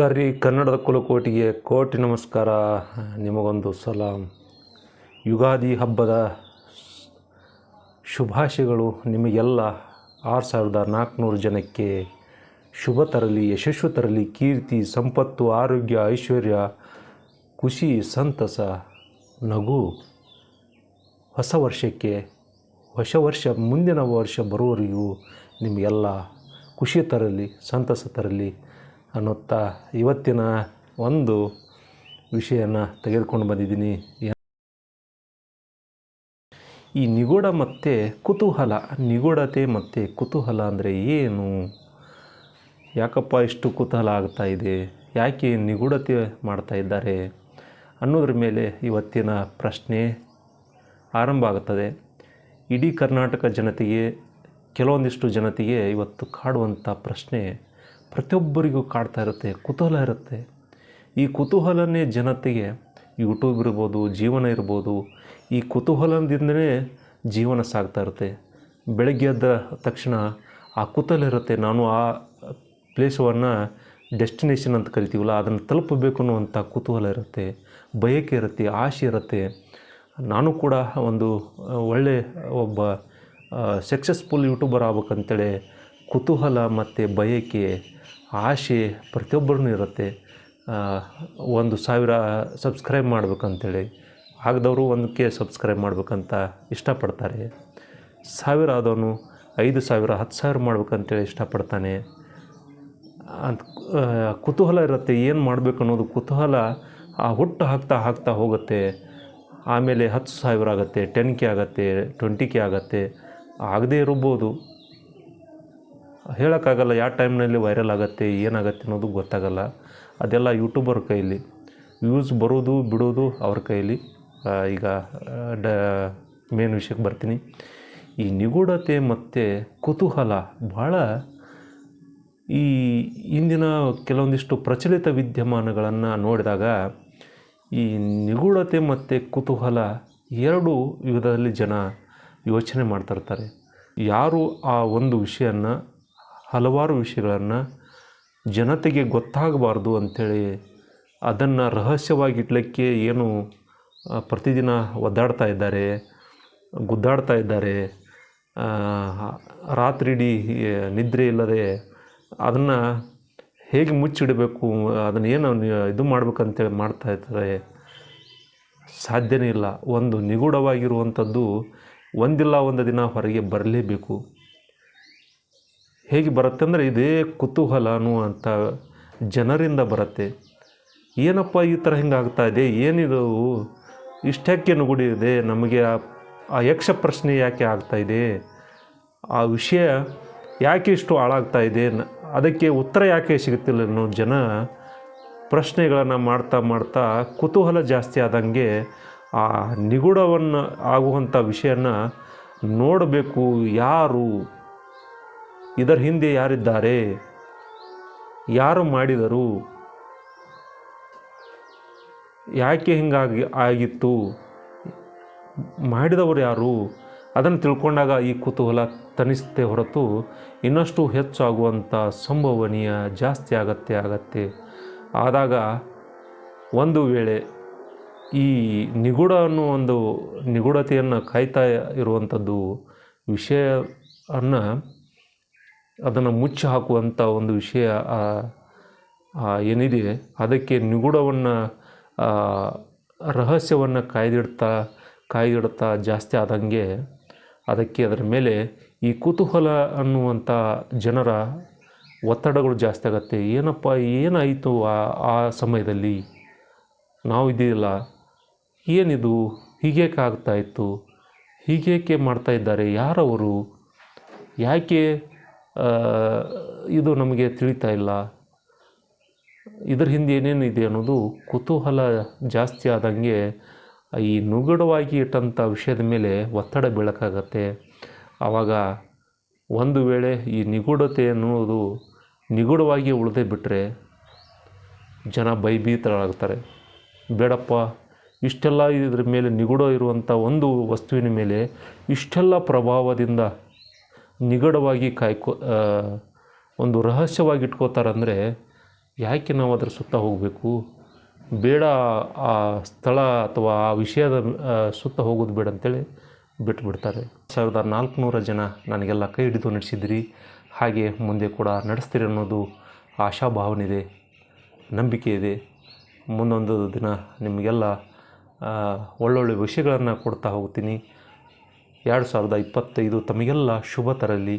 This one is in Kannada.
ನಮಸ್ಕಾರ ರೀ ಕನ್ನಡದ ಕುಲಕೋಟಿಗೆ ಕೋಟಿ ನಮಸ್ಕಾರ. ನಿಮಗೊಂದು ಸಲ. ಯುಗಾದಿ ಹಬ್ಬದ ಶುಭಾಶಯಗಳು ನಿಮಗೆಲ್ಲ. ಆರು ಸಾವಿರದ ನಾಲ್ಕುನೂರು ಜನಕ್ಕೆ ಶುಭ ತರಲಿ, ಯಶಸ್ಸು ತರಲಿ, ಕೀರ್ತಿ, ಸಂಪತ್ತು, ಆರೋಗ್ಯ, ಐಶ್ವರ್ಯ, ಖುಷಿ, ಸಂತಸ, ನಗು. ಹೊಸ ವರ್ಷಕ್ಕೆ, ಹೊಸ ವರ್ಷ, ಮುಂದಿನ ವರ್ಷ ಬರುವವರೆಗೂ ನಿಮಗೆಲ್ಲ ಖುಷಿ ತರಲಿ, ಸಂತಸ ತರಲಿ. ಅನ್ನುತ್ತಾ ಇವತ್ತಿನ ಒಂದು ವಿಷಯನ ತೆಗೆದುಕೊಂಡು ಬಂದಿದ್ದೀನಿ. ಈ ನಿಗೂಢ ಮತ್ತು ಕುತೂಹಲ, ನಿಗೂಢತೆ ಮತ್ತು ಕುತೂಹಲ ಅಂದರೆ ಏನು? ಯಾಕಪ್ಪ ಇಷ್ಟು ಕುತೂಹಲ ಆಗ್ತಾ ಇದೆ? ಯಾಕೆ ನಿಗೂಢತೆ ಮಾಡ್ತಾ ಇದ್ದಾರೆ? ಅನ್ನೋದ್ರ ಮೇಲೆ ಇವತ್ತಿನ ಪ್ರಶ್ನೆ ಆರಂಭ ಆಗುತ್ತದೆ ಇಡೀ ಕರ್ನಾಟಕ ಜನತೆಗೆ, ಕೆಲವೊಂದಿಷ್ಟು ಜನತೆಗೆ ಇವತ್ತು ಕಾಡುವಂಥ ಪ್ರಶ್ನೆ ಪ್ರತಿಯೊಬ್ಬರಿಗೂ ಕಾಡ್ತಾ ಇರುತ್ತೆ, ಕುತೂಹಲ ಇರುತ್ತೆ. ಈ ಕುತೂಹಲನೇ ಜನತೆಗೆ ಯೂಟ್ಯೂಬ್ ಇರ್ಬೋದು, ಜೀವನ ಇರ್ಬೋದು, ಈ ಕುತೂಹಲದಿಂದಲೇ ಜೀವನ ಸಾಗ್ತಾ ಇರುತ್ತೆ. ಬೆಳಗ್ಗೆ ಎದ್ದ ತಕ್ಷಣ ಆ ಕುತೂಹಲ ಇರುತ್ತೆ, ನಾನು ಆ ಪ್ಲೇಸವನ್ನು ಡೆಸ್ಟಿನೇಷನ್ ಅಂತ ಕರಿತೀವಲ್ಲ, ಅದನ್ನು ತಲುಪಬೇಕು ಅನ್ನುವಂಥ ಕುತೂಹಲ ಇರುತ್ತೆ, ಬಯಕೆ ಇರುತ್ತೆ, ಆಸೆ ಇರುತ್ತೆ. ನಾನು ಕೂಡ ಒಂದು ಒಳ್ಳೆ ಒಬ್ಬ ಸಕ್ಸಸ್ಫುಲ್ ಯೂಟ್ಯೂಬರ್ ಆಗ್ಬೇಕಂತೇಳಿ ಕುತೂಹಲ ಮತ್ತು ಬಯಕೆ ಆಸೆ ಪ್ರತಿಯೊಬ್ಬರೂ ಇರುತ್ತೆ. ಒಂದು ಸಾವಿರ ಸಬ್ಸ್ಕ್ರೈಬ್ ಮಾಡ್ಬೇಕಂತೇಳಿ. ಆಗದವರು ಒಂದಕ್ಕೆ ಸಬ್ಸ್ಕ್ರೈಬ್ ಮಾಡ್ಬೇಕಂತ ಇಷ್ಟಪಡ್ತಾರೆ. ಸಾವಿರ ಆದವನು ಐದು ಸಾವಿರ, ಹತ್ತು ಸಾವಿರ ಮಾಡ್ಬೇಕಂತೇಳಿ ಇಷ್ಟಪಡ್ತಾನೆ. ಅಂತ ಕುತೂಹಲ ಇರುತ್ತೆ, ಏನು ಮಾಡಬೇಕು ಅನ್ನೋದು ಕುತೂಹಲ ಆ ಹುಟ್ಟು ಹಾಕ್ತಾ ಹಾಕ್ತಾ ಹೋಗುತ್ತೆ. ಆಮೇಲೆ ಹತ್ತು ಸಾವಿರ ಆಗುತ್ತೆ, ಟೆನ್ ಕೆ ಆಗುತ್ತೆ, ಟ್ವೆಂಟಿ ಕೆ ಆಗುತ್ತೆ, ಆಗದೇ ಇರ್ಬೋದು. ಹೇಳೋಕ್ಕಾಗಲ್ಲ, ಯಾವ ಟೈಮ್ನಲ್ಲಿ ವೈರಲ್ ಆಗುತ್ತೆ, ಏನಾಗುತ್ತೆ ಅನ್ನೋದು ಗೊತ್ತಾಗಲ್ಲ. ಅದೆಲ್ಲ ಯೂಟ್ಯೂಬರ್ ಕೈಲಿ ವ್ಯೂಸ್ ಬರೋದು ಬಿಡೋದು ಅವ್ರ ಕೈಲಿ. ಈಗ, ಡ ಮೇನ್ ವಿಷಯಕ್ಕೆ ಬರ್ತೀನಿ. ಈ ನಿಗೂಢತೆ ಮತ್ತು ಕುತೂಹಲ ಭಾಳ ಈ ಇಂದಿನ ಕೆಲವೊಂದಿಷ್ಟು ಪ್ರಚಲಿತ ವಿದ್ಯಮಾನಗಳನ್ನು ನೋಡಿದಾಗ ಈ ನಿಗೂಢತೆ ಮತ್ತು ಕುತೂಹಲ ಎರಡು ವಿಧದಲ್ಲಿ ಜನ ಯೋಚನೆ ಮಾಡ್ತಿರ್ತಾರೆ ಯಾರು ಆ ಒಂದು ವಿಷಯನ ಹಲವಾರು ವಿಷಯಗಳನ್ನು ಜನತೆಗೆ ಗೊತ್ತಾಗಬಾರ್ದು ಅಂಥೇಳಿ ಅದನ್ನು ರಹಸ್ಯವಾಗಿಡ್ಲಿಕ್ಕೆ ಏನು ಪ್ರತಿದಿನ ಒದ್ದಾಡ್ತಾ ಇದ್ದಾರೆ, ಗುದ್ದಾಡ್ತಾ ಇದ್ದಾರೆ ರಾತ್ರಿ ಇಡೀ ನಿದ್ರೆ ಇಲ್ಲದೆ ಅದನ್ನು ಹೇಗೆ ಮುಚ್ಚಿಡಬೇಕು, ಅದನ್ನು ಏನು ಇದು ಮಾಡ್ಬೇಕಂತೇಳಿ ಮಾಡ್ತಾ ಇದ್ದಾರೆ, ಸಾಧ್ಯನೇ ಇಲ್ಲ. ಒಂದು ನಿಗೂಢವಾಗಿರುವಂಥದ್ದು ಒಂದಿಲ್ಲ ಒಂದು ದಿನ ಹೊರಗೆ ಬರಲೇಬೇಕು. ಹೇಗೆ ಬರುತ್ತೆ ಅಂದರೆ ಇದೇ ಕುತೂಹಲ ಅನ್ನುವಂಥ ಜನರಿಂದ ಬರುತ್ತೆ. ಏನಪ್ಪ ಈ ಥರ ಹಿಂಗಾಗ್ತಾ ಇದೆ? ಏನಿದು? ಇಷ್ಟಕ್ಕೆ ನುಗುಡಿ ಇದೆ. ನಮಗೆ ಆ ಯಕ್ಷ ಪ್ರಶ್ನೆ ಯಾಕೆ ಆಗ್ತಾ ಇದೆ? ಆ ವಿಷಯ ಯಾಕೆ ಇಷ್ಟು ಹಾಳಾಗ್ತಾ ಇದೆ? ಅದಕ್ಕೆ ಉತ್ತರ ಯಾಕೆ ಸಿಗುತ್ತಿಲ್ಲ ಅನ್ನೋ ಜನ ಪ್ರಶ್ನೆಗಳನ್ನು ಮಾಡ್ತಾ ಮಾಡ್ತಾ ಕುತೂಹಲ ಜಾಸ್ತಿ ಆದಂಗೆ ಆ ನಿಗೂಢವನ್ನು ಆಗುವಂಥ ವಿಷಯನ ನೋಡಬೇಕು ಯಾರು? ಇದರ ಹಿಂದೆ ಯಾರಿದ್ದಾರೆ? ಯಾರು ಮಾಡಿದರು? ಯಾಕೆ ಹಿಂಗಾಗಿ ಆಗಿತ್ತು? ಮಾಡಿದವರು ಯಾರು? ಅದನ್ನು ತಿಳ್ಕೊಂಡಾಗ ಈ ಕುತೂಹಲ ತನಿಸುತ್ತೆ ಹೊರತು ಇನ್ನಷ್ಟು ಹೆಚ್ಚಾಗುವಂಥ ಸಂಭವನೀಯ ಜಾಸ್ತಿ ಆಗತ್ತೆ ಆಗತ್ತೆ. ಆದಾಗ ಒಂದು ವೇಳೆ ಈ ನಿಗೂಢ ಅನ್ನೋ ಒಂದು ನಿಗೂಢತೆಯನ್ನು ಕಾಯ್ತಾ ಇರುವಂಥದ್ದು ವಿಷಯವನ್ನು ಅದನ್ನು ಮುಚ್ಚಿ ಹಾಕುವಂಥ ಒಂದು ವಿಷಯ ಏನಿದೆ, ಅದಕ್ಕೆ ನಿಗೂಢವನ್ನು ರಹಸ್ಯವನ್ನು ಕಾಯ್ದಿಡ್ತಾ ಕಾಯ್ದಿಡ್ತಾ ಜಾಸ್ತಿ ಆದಂಗೆ ಅದಕ್ಕೆ ಅದರ ಮೇಲೆ ಈ ಕುತೂಹಲ ಅನ್ನುವಂಥ ಜನರ ಒತ್ತಡಗಳು ಜಾಸ್ತಿ ಆಗುತ್ತೆ. ಏನಪ್ಪ, ಏನಾಯಿತು ಆ ಆ ಸಮಯದಲ್ಲಿ? ನಾವು ಇದೆಯಲ್ಲ ಏನಿದು? ಹೀಗೇಕೆ ಆಗ್ತಾಯಿತ್ತು ಹೀಗೇಕೆ ಮಾಡ್ತಾ ಇದ್ದಾರೆ? ಯಾರವರು? ಯಾಕೆ ಇದು ನಮಗೆ ತಿಳಿತಾ ಇಲ್ಲ. ಇದರ ಹಿಂದೆ ಏನೇನಿದೆ ಅನ್ನೋದು ಕುತೂಹಲ ಜಾಸ್ತಿ ಆದಂಗೆ ಈ ನುಗಡವಾಗಿ ಇಟ್ಟಂಥ ವಿಷಯದ ಮೇಲೆ ಒತ್ತಡ ಬೀಳೋಕ್ಕಾಗತ್ತೆ. ಆವಾಗ ಒಂದು ವೇಳೆ ಈ ನಿಗೂಢತೆ ಅನ್ನೋದು ನಿಗೂಢವಾಗಿ ಉಳದೇ ಬಿಟ್ಟರೆ ಜನ ಭಯಭೀತರಾಗ್ತಾರೆ. ಬೇಡಪ್ಪ, ಇಷ್ಟೆಲ್ಲ ಇದ್ರ ಮೇಲೆ ನಿಗೂಢ ಇರುವಂಥ ಒಂದು ವಸ್ತುವಿನ ಮೇಲೆ ಇಷ್ಟೆಲ್ಲ ಪ್ರಭಾವದಿಂದ ನಿಗೂಢವಾಗಿ ಕಾಯ್ಕೊ ಒಂದು ರಹಸ್ಯವಾಗಿ ಇಟ್ಕೋತಾರಂದರೆ ಯಾಕೆ ನಾವು ಅದರ ಸುತ್ತ ಹೋಗಬೇಕು? ಬೇಡ ಆ ಸ್ಥಳ ಅಥವಾ ಆ ವಿಷಯದ ಸುತ್ತ ಹೋಗೋದು ಬೇಡ ಅಂತೇಳಿ ಬಿಟ್ಬಿಡ್ತಾರೆ. ಸಾವಿರದ ನಾಲ್ಕುನೂರ ಜನ ನನಗೆಲ್ಲ ಕೈ ಹಿಡಿದು ನಡೆಸಿದ್ರಿ. ಹಾಗೆ ಮುಂದೆ ಕೂಡ ನಡೆಸ್ತೀರಿ ಅನ್ನೋದು ಆಶಾಭಾವನೆ ಇದೆ, ನಂಬಿಕೆ ಇದೆ. ಮುಂದೊಂದು ದಿನ ನಿಮಗೆಲ್ಲ ಒಳ್ಳೊಳ್ಳೆ ವಿಷಯಗಳನ್ನು ಕೊಡ್ತಾ ಹೋಗ್ತೀನಿ. ಎರಡು ಸಾವಿರದ ಇಪ್ಪತ್ತೈದು ತಮಗೆಲ್ಲ ಶುಭ ತರಲಿ.